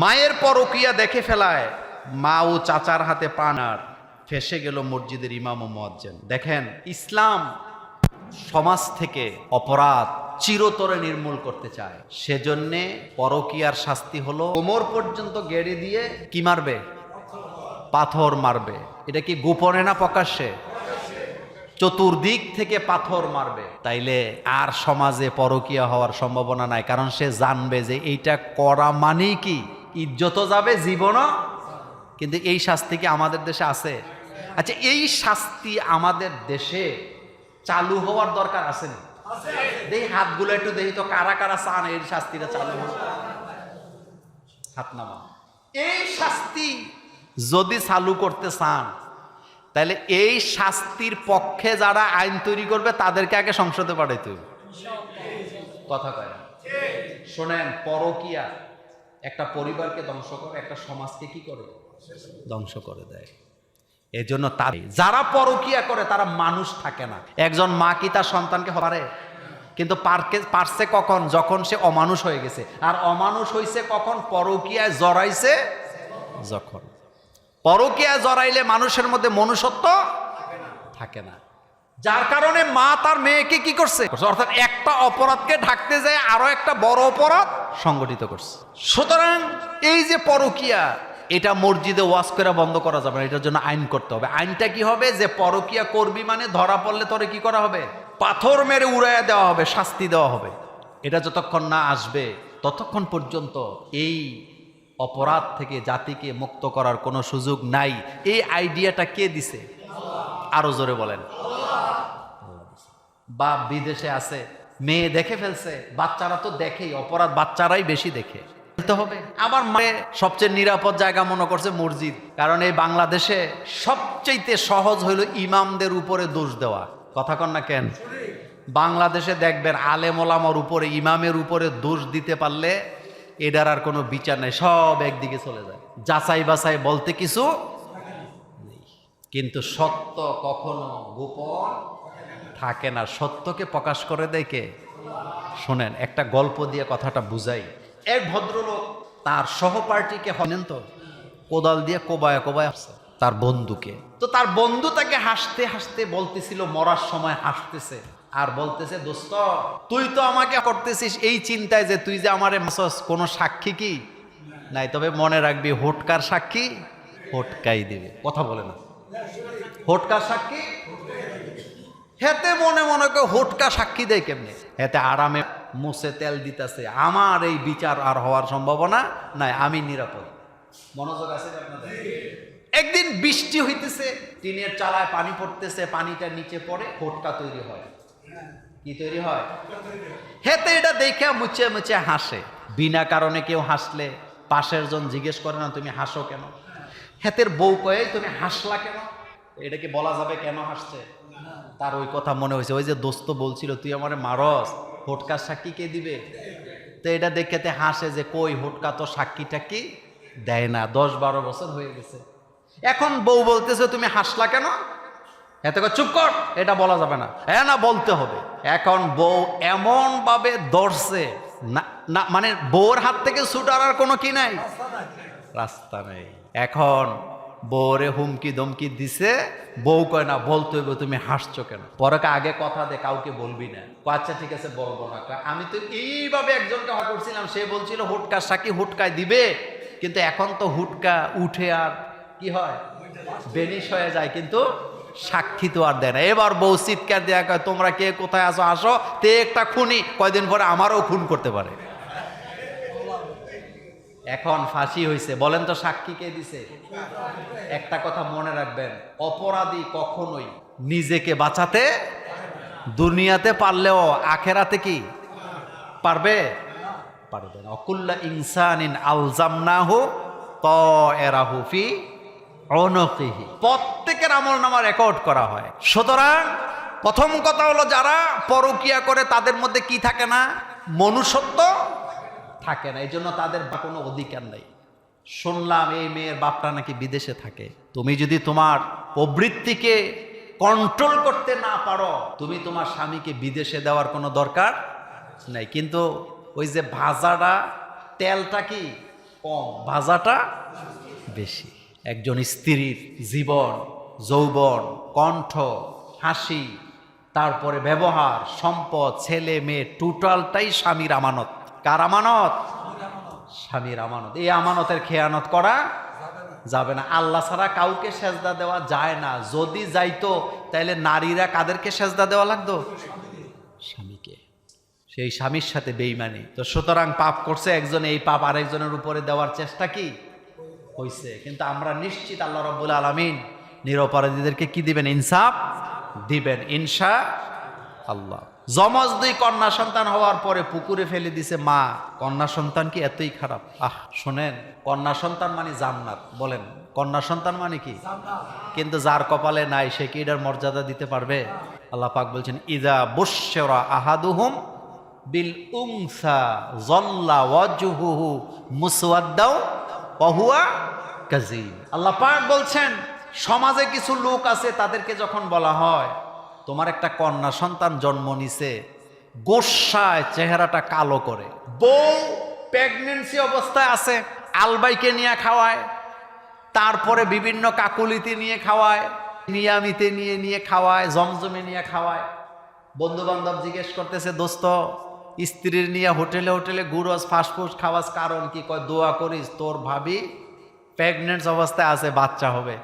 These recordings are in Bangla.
মায়ের পরকিয়া দেখে ফেলায়। মা ও চাচার হাতে পান আর ফেসে গেল মসজিদের ইমাম ও মুয়াজ্জিন। দেখেন, ইসলাম সমাজ থেকে অপরাধ চিরতরে নির্মূল করতে চায়। সেজন্যে পরকিয়ার শাস্তি হলো কোমর পর্যন্ত গেড়ে দিয়ে কি মারবে? পাথর মারবে। এটা কি গোপনে না প্রকাশ্যে? চতুর্দিক থেকে পাথর মারবে। তাইলে আর সমাজে পরকিয়া হওয়ার সম্ভাবনা নাই, কারণ সে জানবে যে এইটা করা মানেই কি? ইজ্জতও যাবে জীবনও। কিন্তু এই শাস্তি কি আমাদের দেশে আছে? আচ্ছা এই শাস্তি আমাদের দেশে চালু হওয়ার দরকার আছে না? দেখি হাতগুলো একটু দেখি তো কারা কারা চান এই শাস্তিটা চালু হোক হাত নামা এই শাস্তি যদি চালু করতে চান তাহলে এই শাস্তির পক্ষে যারা আইন তৈরি করবে তাদেরকে আগে সংসদে পাঠাইতে হবে। কথা কয় শোনেন পরকিয়া একটা পরিবারকে ধ্বংস করে, একটা সমাজকে কি করে? ধ্বংস করে দেয়। এজন্য তার যারা পরকিয়া করে, তারা মানুষ থাকে না। একজন মা কি তার সন্তানকে পারে কিন্তু পারকে পারছে কখন? যখন সে অমানুষ হয়ে গেছে। আর অমানুষ হয়েছে কখন? পরকিয়ায় জড়াইছে যখন। পরকিয়ায় জড়াইলে মানুষের মধ্যে মনুষ্যত্ব থাকে না। যার কারণে মা তার মেয়েকে কি করছে? অর্থাৎ একটা অপরাধকে ঢাকতে যায় আরও একটা বড় অপরাধ সংগঠিত করছে। সুতরাং এই যে পরকিয়া, এটা মসজিদে ওয়াজ করে বন্ধ করা যাবে না, এটার জন্য আইন করতে হবে। আইনটা কি হবে? যে পরকিয়া করবি মানে ধরা পড়লে তোরে কি করা হবে? পাথর মেরে উড়াইয়া দেওয়া হবে, শাস্তি দেওয়া হবে। এটা যতক্ষণ না আসবে, ততক্ষণ পর্যন্ত এই অপরাধ থেকে জাতিকে মুক্ত করার কোনো সুযোগ নাই। এই আইডিয়াটা কে দিছে? আরও জোরে বলেন। বা বিদেশে আছে, মেয়ে দেখে ফেলছে, বাচ্চারা তো দেখেই, অপরাধ বাচ্চারাই বেশি দেখে। হবে সবচেয়ে নিরাপদ জায়গা মনে করছে মসজিদ, কারণ এই বাংলাদেশে সহজ হইল ইমামদের উপরে দোষ দেওয়া। কথা কন না কেন? বাংলাদেশে দেখবেন আলেম উপরে, ইমামের উপরে দোষ দিতে পারলে এটার আর কোনো বিচার নাই, সব একদিকে চলে যায়। যাচাই বাছাই বলতে কিছু কিন্তু সত্য কখনো গোপন থাকে না সত্যকে প্রকাশ করে দেয় কে? শোনেন, একটা গল্প দিয়ে কথাটা বুঝাই। এক ভদ্রলোক তার সহপার্টিকে হলেন তো, কোদাল দিয়ে কোবায় কোবায় আসছে তার বন্ধুকে। তো তার বন্ধু তাকে হাসতে হাসতে বলতেছিল, মরার সময় হাসতেছে। আর বলতেছে, দোস্ত, তুই তো আমাকে করতেছিস এই চিন্তায় যে তুই যে আমারে মাসস, কোনো সাক্ষী কি? নাই, তবে মনে রাখবি, হোটকার সাক্ষী হোটকাই দিবে। কথা বলে না। হোটকার সাক্ষী হেতে মনে মনে করে হোটকা সাক্ষী দেয় কেমনে? হেতে আরামে মুছে তেল দিতেছে। আমার এই বিচার আর হওয়ার সম্ভাবনা নাই, আমি নিরাপদ। মনোযোগ আছে একদিন বৃষ্টি হইতেছে, টিনের চালায় পানি পড়তেছে, পানিটা নিচে পড়ে হোটকা তৈরি হয়। কি তৈরি হয়? হেতে এটা দেখে মুছে মুছে হাসে। বিনা কারণে কেউ হাসলে, পাশের জন জিজ্ঞেস করে না, তুমি হাসো কেন? হেতের বউ কয়ে, তুমি হাসলা কেন? এটাকে বলা যাবে কেন হাসছে? তার ওই কথা মনে হয়েছে, ওই যে দোস্ত বলছিল, তুই আমার মারস হোটকার সাক্ষী কে দিবে? তো এটা দেখেতে হাসে যে, কই, হোটকা তো সাক্ষী টাক্ষী দেয় না, দশ বারো বছর হয়ে গেছে। এখন বউ বলতেছে, তুমি হাসলা কেন? এত চুপ কর, এটা বলা যাবে না। হ্যাঁ না, বলতে হবে। এখন বউ এমন ভাবে ধরছে না না মানে বউর হাত থেকে ছুটার আর কোনো কি নাই? রাস্তা নেই। এখন বউরে হুমকি দমকি দিছে, বউ কয়, না, বলতে হইব, তুমি হাসছো কেন? পরে আগে কথা দে, কাউকে বলবি না। আচ্ছা ঠিক আছে, বলব না। আমি তো এইভাবে একজনকে হট করছিলাম, সে বলছিল, হুটকা সাকি হুটকায় দিবে। কিন্তু এখন তো হুটকা উঠে আর কি হয়? বেনিশ হয়ে যায়, কিন্তু সাক্ষী তো আর দেয় না। এবার বউ চিৎকার দেয়া কয়, তোমরা কে? কোথায় আসো আসো। তে একটা খুনি কয়দিন পরে আমারও খুন করতে পারে। এখন ফাঁসি হয়েছে বলেন তো সাক্ষী কে দিছে? একটা কথা মনে রাখবেন, অপরাধী কখনোই নিজেকে বাঁচাতে দুনিয়াতে পারলেও আখেরাতে কি? পারবে? পারবে না। অকুল্লা আলজামনাহু ত এরাহু ফি অনকিহি প্রত্যেকের আমল নামা রেকর্ড করা হয়। সুতরাং প্রথম কথা হলো যারা পরকিয়া করে তাদের মধ্যে কি থাকে না? মনুষ্যত্ব থাকে না এই জন্য তাদের বা কোনো অধিকার নেই। শুনলাম এই মেয়ের বাপটা নাকি বিদেশে থাকে। তুমি যদি তোমার প্রবৃত্তিকে কন্ট্রোল করতে না পারো, তুমি তোমার স্বামীকে বিদেশে দেওয়ার কোনো দরকার নাই। কিন্তু ওই যে ভাজাটা, তেলটা কি? কম, ভাজাটা বেশি। একজন স্ত্রীর জীবন, যৌবন, কণ্ঠ, হাসি, তারপরে ব্যবহার, সম্পদ, ছেলে, মেয়ে টোটালটাই স্বামীর আমানত। কার আমানত? স্বামীর আমানত। এই আমানতের খেয়ানত করা যাবে না। আল্লাহ ছাড়া কাউকে সেজদা দেওয়া যায় না। যদি যাইতো তাহলে নারীরা কাদেরকে সেজদা দেওয়া লাগতো? স্বামীকে। সেই স্বামীর সাথে বেইমানি। তো সুতরাং পাপ করছে একজন, এই পাপ আরেকজনের উপরে দেওয়ার চেষ্টা কি? হইছে। কিন্তু আমরা নিশ্চিত আল্লাহ রব্বুল আলমিন নিরপরাধীদেরকে কি দিবেন? ইনসাফ দিবেন। ইনসা আল্লাহ। জমজ দুই কন্যা সন্তান হওয়ার পরে পুকুরে ফেলে দিছে মা। কন্যা সন্তান কি এতই খারাপ? আহ, শোনেন, কন্যা সন্তান মানে জান্নাত। বলেন, কন্যা সন্তান মানে কি? কিন্তু যার কপালে নাই, সে কি এটার মর্যাদা দিতে পারবে? আল্লাহ পাক বলছেন, ইদা বুশেরা আহাদুহুম বিল উংসা জল্লা ওয়াজুহুহু মুসওয়াদ্দাও ওহুয়া কাজিম আল্লাহ পাক বলছেন, সমাজে কিছু লোক আছে, তাদেরকে যখন বলা হয় তোমার একটা কন্যা সন্তান জন্ম নিছে, গোসায় চেহারাটা কালো করে। বউ প্রেগনেন্সি অবস্থায় আছে, আলবাইকে নিয়ে খাওয়ায়, তারপরে বিভিন্ন কাকুলিতে নিয়ে খাওয়ায়, নিয়ামিতে নিয়ে নিয়ে খাওয়ায়, জমজমে নিয়ে খাওয়ায়। বন্ধু বান্ধব জিজ্ঞেস করতেছে, দোস্ত, স্ত্রীর নিয়ে হোটেলে হোটেলে ঘুরস ফাস্টফুড খাওয়াস, কারণ কি? কয়, দোয়া করিস, তোর ভাবি প্রেগনেন্ট অবস্থায় আছে, বাচ্চা হবে।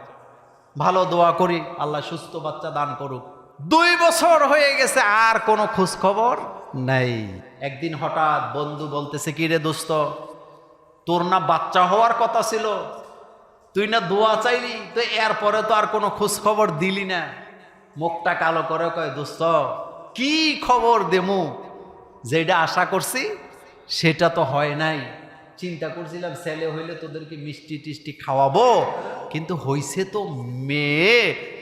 ভালো দোয়া করি, আল্লাহ সুস্থ বাচ্চা দান করুক। দুই বছর হয়ে গেছে, আর কোনো খোঁজ খবর নাই। একদিন হঠাৎ বন্ধু বলতেছে, কি রে দোস্ত, তোর না বাচ্চা হওয়ার কথা ছিল, তুই না দোয়া চাইলি, তো এরপরে তো আর কোনো খোঁজ খবর দিলি না। মুখটা কালো করে কয়, দোস্ত, কি খবর দেমু? যেটা আশা করছি, সেটা তো হয় নাই। চিন্তা করছিলাম, ছেলে হইলে তোদেরকে মিষ্টি টিষ্টি খাওয়াবো, কিন্তু হইছে তো মেয়ে,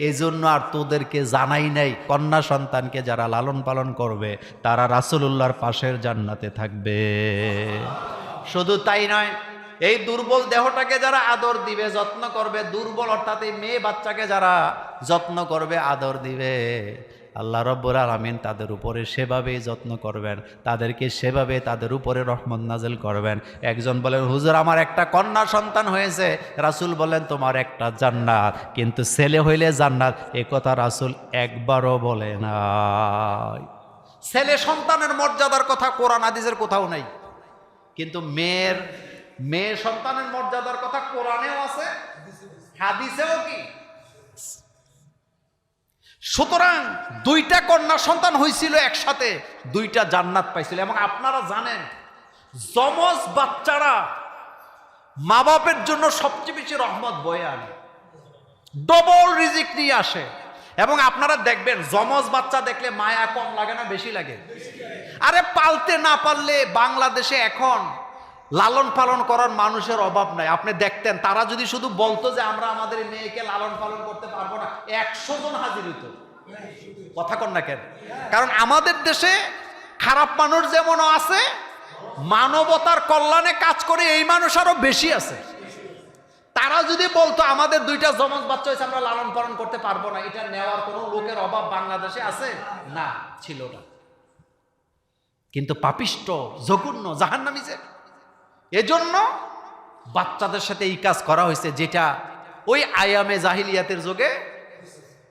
এজন্য আর তোদেরকে জানাই নাই। কন্যা সন্তানকে যারা লালন পালন করবে, তারা রাসূলুল্লাহর পাশের জান্নাতে থাকবে। শুধু তাই নয়, এই দুর্বল দেহটাকে যারা আদর দিবে, যত্ন করবে, দুর্বল অর্থাৎ এই মেয়ে বাচ্চাকে যারা যত্ন করবে, আদর দিবে। আল্লাহ রব্বুর আলমিন তাদের উপরে সেভাবেই যত্ন করবেন, তাদেরকে সেভাবে তাদের উপরে রহমত নাজেল করবেন। একজন বলেন, হুজুর, আমার একটা কন্যা সন্তান হয়েছে। রাসূল বলেন, তোমার একটা জান্নাত। কিন্তু ছেলে হইলে জান্নাত, এ কথা রাসূল একবারও বলে না ছেলে সন্তানের মর্যাদার কথা কোরআন হাদিসের কোথাও নাই। কিন্তু মেয়ের, মেয়ে সন্তানের মর্যাদার কথা কোরআনেও আছে, হাদিসেও কি? সুতরাং দুইটা কন্যা সন্তান হয়েছিল একসাথে, দুইটা জান্নাত পাইছিল। এবং আপনারা জানেন, যমজ বাচ্চারা মা বাপের জন্য সবচেয়ে বেশি রহমত বয়ে আনে। ডবল রিজিক নিয়ে আসে। এবং আপনারা দেখবেন, যমজ বাচ্চা দেখলে মায়া কম লাগে না, বেশি লাগে? আরে পালতে না পারলে বাংলাদেশে এখন লালন পালন করার মানুষের অভাব নাই। আপনি দেখতেন, তারা যদি শুধু বলতো যে আমরা আমাদের মেয়েকে লালন পালন করতে পারব না, একশো জন হাজির হইতো। কথা কন না কেন? কারণ আমাদের দেশে খারাপ মানুষ যেমন আছে, মানবতার কল্যাণে কাজ করে এই মানুষ আরও বেশি আছে। তারা যদি বলতো, আমাদের দুইটা জমজ বাচ্চা হয়েছে, আমরা লালন পালন করতে পারব না। এটা নেওয়ার কোনো লোকের অভাব বাংলাদেশে আছে? না, ছিল না। কিন্তু পাপিষ্ট জঘন্য, জাহান্নামী যে এজন্য বাচ্চাদের সাথে এই কাজ করা হয়েছে, যেটা ওই আয়ামে জাহিলিয়াতের যুগে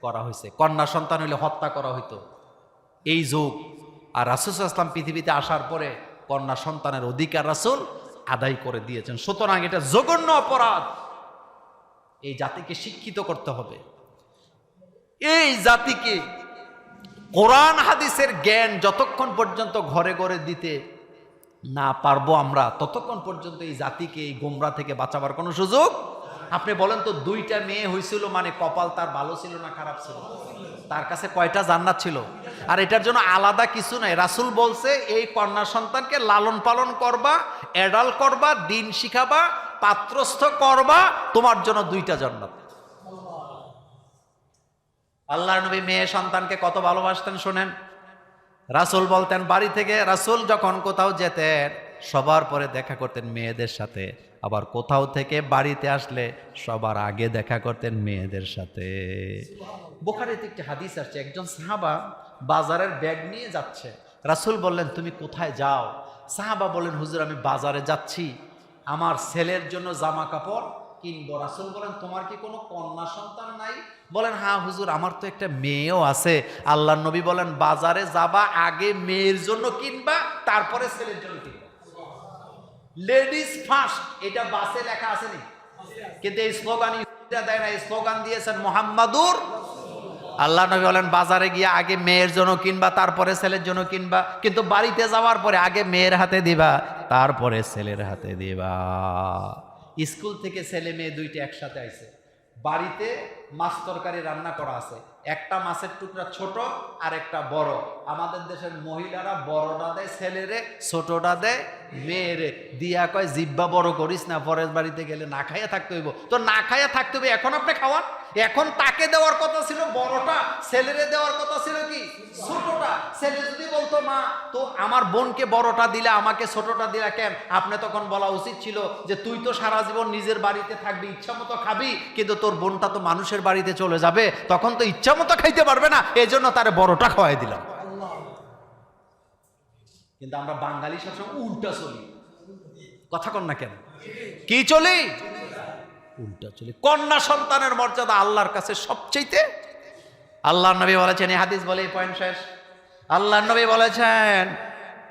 করা হয়েছে। কন্যা সন্তান হইলে হত্যা করা হইতো। এই যুগ, আর রাসুল ইসলাম পৃথিবীতে আসার পরে কন্যা সন্তানের অধিকার রাসুল আদায় করে দিয়েছেন। সুতরাং এটা জঘন্য অপরাধ। এই জাতিকে শিক্ষিত করতে হবে। এই জাতিকে কোরআন, হাদিসের জ্ঞান যতক্ষণ পর্যন্ত ঘরে ঘরে দিতে না পারব আমরা, ততক্ষণ পর্যন্ত এই জাতিকে, এই গোমরা থেকে বাঁচাবার কোনো সুযোগ? আপনি বলেন তো, দুইটা মেয়ে হয়েছিল মানে কপাল তার ভালো ছিল না খারাপ ছিল? তার কাছে কয়টা জান্নাত ছিল? আর এটার জন্য আলাদা কিছু নাই। রাসুল বলছে, এই কন্যা সন্তানকে লালন পালন করবা এডাল করবা, দিন শিখাবা, পাত্রস্থ করবা, তোমার জন্য দুইটা জান্নাত। আল্লাহ নবী মেয়ে সন্তানকে কত ভালোবাসতেন শোনেন? রাসুল বলতেন, বাড়ি থেকে রাসুল যখন কোথাও যেতেন, সবার পরে দেখা করতেন মেয়েদের সাথে। আবার কোথাও থেকে বাড়িতে আসলে সবার আগে দেখা করতেন মেয়েদের সাথে। বোখারিতে একটি হাদিস আসছে, একজন সাহাবা বাজারের ব্যাগ নিয়ে যাচ্ছে। রাসুল বললেন, তুমি কোথায় যাও? সাহাবা বললেন, হুজুর, আমি বাজারে যাচ্ছি। আমার ছেলের জন্য জামা কাপড় কিনবো রাসুল বলেন, তোমার কি কোনো কন্যা সন্তান নাই? বলেন হ্যাঁ হুজুর, আমার তো একটা মেয়েও আছে। আল্লাহ নবী বলেন, বাজারে যাবা, আগে মেয়ের জন্য কিনবা, তারপরে ছেলের জন্য কিনবা। লেডিস ফার্স্ট এটা বাসে লেখা আছে নি কিন্তু এই স্লোগান দেয় না, এই স্লোগান দিয়েছেন মোহাম্মদুর আল্লাহ নবী বলেন, বাজারে গিয়ে আগে মেয়ের জন্য কিনবা, তারপরে ছেলের জন্য কিনবা। কিন্তু বাড়িতে যাওয়ার পরে আগে মেয়ের হাতে দিবা, তারপরে ছেলের হাতে দিবা। স্কুল থেকে ছেলে মেয়ে দুইটা একসাথে আইছে। বাড়িতে মাছ তরকারি রান্না করা আছে। একটা মাছের টুকরা ছোট আর একটা বড়। আমাদের দেশের মহিলারা বড়টা দেয়, ছেলেরে ছোটটা দেয় মেয়েরে দিয়া কয়, জিব্বা বড় করিস না, পরের বাড়িতে গেলে না খাইয়া থাকতে হইব। তো না খাইয়া থাকতে হইব, এখন আপনি খাওয়ান। এখন তাকে দেওয়ার কথা ছিল বড়টা, ছেলেরে দেওয়ার কথা ছিল কি? ছোটটা। ছেলে যদি বলতো, মা, তো আমার বোনকে বড়টা দিলে, আমাকে ছোটটা দিলা কেন? আপনি তখন বলা উচিত ছিল যে, তুই তো সারা জীবন নিজের বাড়িতে থাকবি, ইচ্ছা মতো খাবি, কিন্তু তোর বোনটা তো মানুষের বাড়িতে চলে যাবে, তখন তো ইচ্ছা মতো খাইতে পারবে না। এই জন্য তারে বড়টা খাওয়াই দিলাম। কিন্তু আমরা বাঙালি সবসময় উল্টা চলি। কথা কন না কেন? কি চলি? উল্টা চলি। কন্যা সন্তানের মর্যাদা আল্লাহর কাছে সবচেয়ে আল্লাহ নবী বলেছেন এই হাদিস বলে এই পয়েন্ট শেষ। আল্লাহ নবী বলেছেন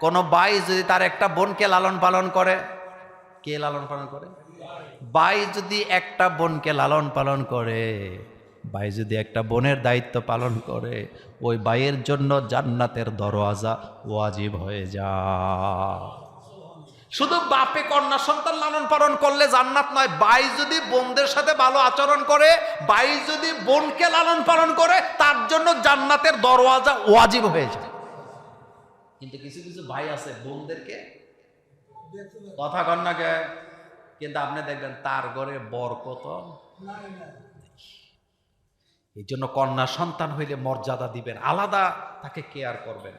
কোন বাই যদি তার একটা বোনকে লালন পালন করে কে লালন পালন করে? বাই যদি একটা বোনকে লালন পালন করে ভাই যদি একটা বোনের দায়িত্ব পালন করে, ওই ভাইয়ের জন্য জান্নাতের দরওয়াজা ওয়াজিব হয়ে যা শুধু বাপে কন্যা সন্তান লালন পালন করলে জান্নাত নয়, ভাই যদি বোনদের সাথে ভালো আচরণ করে, ভাই যদি বোনকে লালন পালন করে, তার জন্য জান্নাতের দরওয়াজা ওয়াজিব হয়ে যায়। কিন্তু কিছু কিছু ভাই আছে বোনদেরকে, কথা কন্যাকে কিন্তু আপনি দেখবেন তার ঘরে বর কত এই জন্য কন্যা সন্তান হইলে মর্যাদা দিবেন আলাদা তাকে কেয়ার করবেন।